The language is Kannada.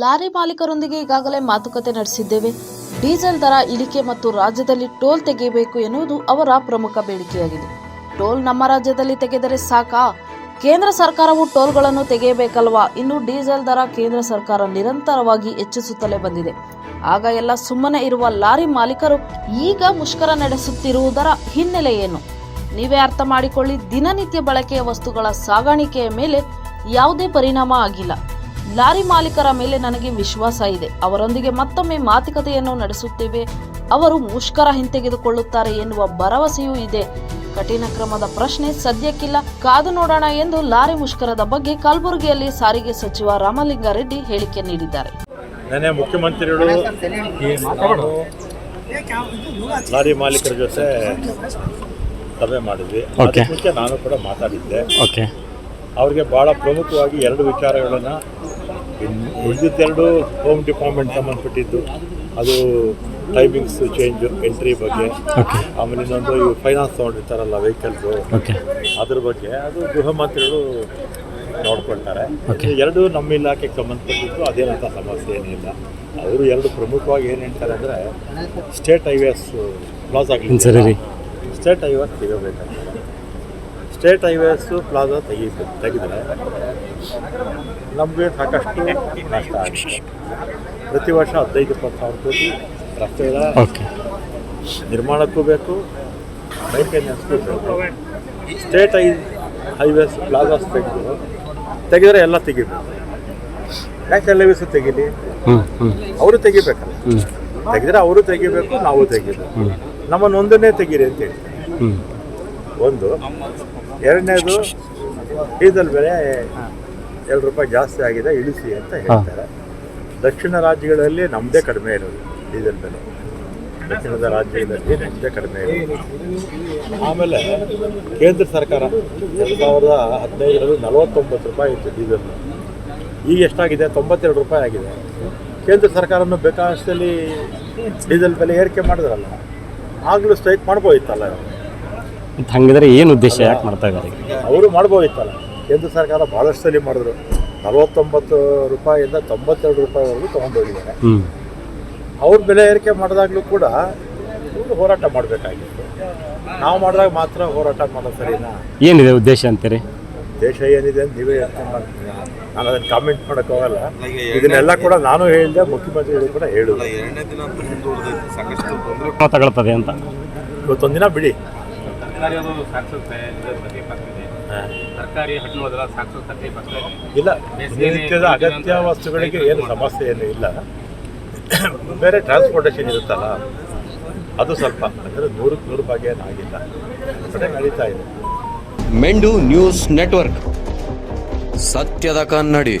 ಲಾರಿ ಮಾಲೀಕರೊಂದಿಗೆ ಈಗಾಗಲೇ ಮಾತುಕತೆ ನಡೆಸಿದ್ದೇವೆ. ಡೀಸೆಲ್ ದರ ಇಳಿಕೆ ಮತ್ತು ರಾಜ್ಯದಲ್ಲಿ ಟೋಲ್ ತೆಗೆಯಬೇಕು ಎನ್ನುವುದು ಅವರ ಪ್ರಮುಖ ಬೇಡಿಕೆಯಾಗಿದೆ. ಟೋಲ್ ನಮ್ಮ ರಾಜ್ಯದಲ್ಲಿ ತೆಗೆದರೆ ಸಾಕಾ? ಕೇಂದ್ರ ಸರ್ಕಾರವು ಟೋಲ್ಗಳನ್ನು ತೆಗೆಯಬೇಕಲ್ವಾ? ಇನ್ನು ಡೀಸೆಲ್ ದರ ಕೇಂದ್ರ ಸರ್ಕಾರ ನಿರಂತರವಾಗಿ ಹೆಚ್ಚಿಸುತ್ತಲೇ ಬಂದಿದೆ. ಆಗ ಎಲ್ಲ ಸುಮ್ಮನೆ ಇರುವ ಲಾರಿ ಮಾಲೀಕರು ಈಗ ಮುಷ್ಕರ ನಡೆಸುತ್ತಿರುವುದರ ಹಿನ್ನೆಲೆ ಏನು? ನೀವೇ ಅರ್ಥ ಮಾಡಿಕೊಳ್ಳಿ, ದಿನನಿತ್ಯ ಬಳಕೆಯ ವಸ್ತುಗಳ ಸಾಗಾಣಿಕೆಯ ಮೇಲೆ ಯಾವುದೇ ಪರಿಣಾಮ ಆಗಿಲ್ಲ. ಲಾರಿ ಮಾಲೀಕರ ಮೇಲೆ ನನಗೆ ವಿಶ್ವಾಸ ಇದೆ. ಅವರೊಂದಿಗೆ ಮತ್ತೊಮ್ಮೆ ಮಾತುಕತೆಯನ್ನು ನಡೆಸುತ್ತೇವೆ. ಅವರು ಮುಷ್ಕರ ಹಿಂತೆಗೆದುಕೊಳ್ಳುತ್ತಾರೆ ಎನ್ನುವ ಭರವಸೆಯೂ ಇದೆ. ಕಠಿಣ ಕ್ರಮದ ಪ್ರಶ್ನೆ ಸದ್ಯಕ್ಕಿಲ್ಲ. ಕಾದು ನೋಡೋಣ ಎಂದು ಲಾರಿ ಮುಷ್ಕರದ ಬಗ್ಗೆ ಕಲಬುರಗಿಯಲ್ಲಿ ಸಾರಿಗೆ ಸಚಿವ ರಾಮಲಿಂಗಾರೆಡ್ಡಿ ಹೇಳಿಕೆ ನೀಡಿದ್ದಾರೆ. ನೆನೆ ಮುಖ್ಯಮಂತ್ರಿಗಳು ಲಾರಿ ಮಾಲೀಕರ ಜೊತೆ ಸಭೆ ಮಾಡಿದ್ವಿ. ಅದಕ್ಕೆ ನಾನು ಕೂಡ ಮಾತಾಡಿದ್ದೆ. ಅವ್ರಿಗೆ ಬಹಳ ಪ್ರಮುಖವಾಗಿ ಎರಡು ವಿಚಾರಗಳನ್ನು ಉಳಿದಿದ್ದೆರಡು ಹೋಮ್ ಡಿಪಾರ್ಟ್ಮೆಂಟ್ ಸಂಬಂಧಪಟ್ಟಿದ್ದು. ಅದು ಟೈಮಿಂಗ್ಸ್ ಚೇಂಜ್ ಎಂಟ್ರಿ ಬಗ್ಗೆ. ಆಮೇಲೆ ಇನ್ನೊಂದು ಇವು ಫೈನಾನ್ಸ್ ತೊಗೊಂಡಿರ್ತಾರಲ್ಲ ವೆಹಿಕಲ್ಸು ಅದ್ರ ಬಗ್ಗೆ. ಅದು ಗೃಹ ಮಂತ್ರಿಗಳು ನೋಡ್ಕೊಳ್ತಾರೆ. ಎರಡು ನಮ್ಮ ಇಲಾಖೆಗೆ ಸಂಬಂಧಪಟ್ಟಿದ್ದು ಅದೇನಂತ ಸಮಸ್ಯೆ ಏನಿಲ್ಲ. ಅವರು ಎರಡು ಪ್ರಮುಖವಾಗಿ ಏನು ಹೇಳ್ತಾರೆ ಅಂದರೆ ಸ್ಟೇಟ್ ಹೈವೇಸ್ ಕ್ಲಾಸ್ ಆಗಲಿ ಸ್ಟೇಟ್ ಹೈವೇಸ್ ತೆಗೋಬೇಕಂತ ಸ್ಟೇಟ್ ಹೈವೇಸು ಪ್ಲಾಜಾ ತೆಗಿಬೇಕು ತೆಗೆದರೆ ನಮಗೆ ಸಾಕಷ್ಟು ನಷ್ಟ ಆಗುತ್ತೆ. ಪ್ರತಿ ವರ್ಷ ಹದಿನೈದು ಇಪ್ಪತ್ತು ಸಾವಿರ ಕೋಟಿ ರಸ್ತೆಗಳ ನಿರ್ಮಾಣಕ್ಕೂ ಬೇಕು ಮೈಂಟೆನೆನ್ಸ್ಗೂ ಬೇಕು. ಸ್ಟೇಟ್ ಹೈ ಹೈವೇಸ್ ಪ್ಲಾಜಾಸ್ ತೆಗೆದು ತೆಗೆದರೆ ಎಲ್ಲ ತೆಗಿಬೇಕು. ಯಾಕೆ ಹೈವೇಸ್ ತೆಗೀಲಿ. ಹ್ಞೂ ಹ್ಞೂ ಅವರು ತೆಗಿಬೇಕಲ್ಲ. ತೆಗೆದರೆ ಅವರು ತೆಗಿಬೇಕು ನಾವು ತೆಗಿಬೇಕು. ನಮ್ಮನ್ನು ಒಂದನ್ನೇ ತೆಗೀರಿ ಅಂತ ಹೇಳ್ತಾರೆ ಹ್ಞೂ ಒಂದು ಎರಡನೇದು ಡೀಸೆಲ್ ಬೆಲೆ ಎರಡು ರೂಪಾಯಿ ಜಾಸ್ತಿ ಆಗಿದೆ ಇಳಿಸಿ ಅಂತ ಹೇಳ್ತಾರೆ. ದಕ್ಷಿಣ ರಾಜ್ಯಗಳಲ್ಲಿ ನಮ್ಮದೇ ಕಡಿಮೆ ಇರೋದು ಡೀಸೆಲ್ ಬೆಲೆ. ದಕ್ಷಿಣದ ರಾಜ್ಯಗಳಲ್ಲಿ ನಮ್ಮದೇ ಕಡಿಮೆ ಇರೋದು. ಆಮೇಲೆ ಕೇಂದ್ರ ಸರ್ಕಾರ ಎರಡು ಸಾವಿರದ ಹದಿನೈದರಲ್ಲಿ ನಲವತ್ತೊಂಬತ್ತು ರೂಪಾಯಿ ಇತ್ತು ಡೀಸೆಲ್ ಈಗ ಎಷ್ಟಾಗಿದೆ? ತೊಂಬತ್ತೆರಡು ರೂಪಾಯಿ ಆಗಿದೆ. ಕೇಂದ್ರ ಸರ್ಕಾರನು ಬೇಕಾದಷ್ಟಲ್ಲಿ ಡೀಸೆಲ್ ಬೆಲೆ ಏರಿಕೆ ಮಾಡಿದ್ರಲ್ಲ ಆಗಲೂ ಸ್ಟ್ರೈಕ್ ಮಾಡ್ಬೋದಿತ್ತಲ್ಲ ಮತ್ತು ಹಂಗಿದ್ರೆ ಏನು ಉದ್ದೇಶ? ಯಾಕೆ ಮಾಡ್ತಾ ಇದ್ದಾರೆ ಅವರು ಮಾಡ್ಬೋದಿತ್ತಲ್ಲ. ಕೇಂದ್ರ ಸರ್ಕಾರ ಭಾಳಷ್ಟು ಸಲ ಮಾಡಿದ್ರು. ನಲವತ್ತೊಂಬತ್ತು ರೂಪಾಯಿಂದ ತೊಂಬತ್ತೆರಡು ರೂಪಾಯಿವರೆಗೂ ತೊಗೊಂಡೋಗಿದ್ದಾರೆ ಅವ್ರ ಬೆಲೆ ಏರಿಕೆ ಮಾಡಿದಾಗಲೂ ಕೂಡ ಇವರು ಹೋರಾಟ ಮಾಡಬೇಕಾಗಿತ್ತು. ನಾವು ಮಾಡಿದಾಗ ಮಾತ್ರ ಹೋರಾಟ ಮಾಡೋದು ಸರಿನಾ? ಏನಿದೆ ಉದ್ದೇಶ ಅಂತೀರಿ? ದೇಶ ಏನಿದೆ ಅಂತ ನೀವೇ ಅಂತ ಮಾಡ್ತೀನಿ ನಾನು ಅದನ್ನು ಕಾಮೆಂಟ್ ಮಾಡೋಕ್ಕೆ ಹೋಗಲ್ಲ. ಇದನ್ನೆಲ್ಲ ಕೂಡ ನಾನು ಹೇಳಿದೆ ಮುಖ್ಯಮಂತ್ರಿಗಳು ಕೂಡ ಹೇಳು ಎರಡನೇ ದಿನ ಅಂತೂ ಸಾಕಷ್ಟು ತೊಂದರೆ. ತಗೊಳ್ತದೆ ಅಂತ. ಇವತ್ತೊಂದಿನ ದಿನ ಬಿಡಿ. ತರಕಾರಿ ಅದು ಸಾಕ್ಸೋಕೆ ಇದು ತಕಲೀಫ್ ಆಗ್ತಿದೆ ತರಕಾರಿ ಹಣ್ಣು ಅದೆಲ್ಲ ಸಾಕ್ಸೋಕೆ ತಕಲೀಫ್ ಆಗ್ತಾ ಇದೆ ಇಲ್ಲ ನಿತ್ಯದ ಅಗತ್ಯ ವಸ್ತುಗಳಿಗೆ ಏನು ಸಮಸ್ಯೆ ಏನು ಇಲ್ಲ. ಬೇರೆ ಟ್ರಾನ್ಸ್ಪೋರ್ಟೇಷನ್ ಇರುತ್ತಲ್ಲ ಅದು ಸ್ವಲ್ಪ ಅಂದರೆ ನೂರಕ್ಕೆ ನೂರು ಭಾಗ ಏನಾಗಿಲ್ಲ ಕಡೆ ನಡೀತಾ ಇದೆ. ಮೆಂಡು ನ್ಯೂಸ್ ನೆಟ್ವರ್ಕ್. ಸತ್ಯದ ಕನ್ನಡಿ.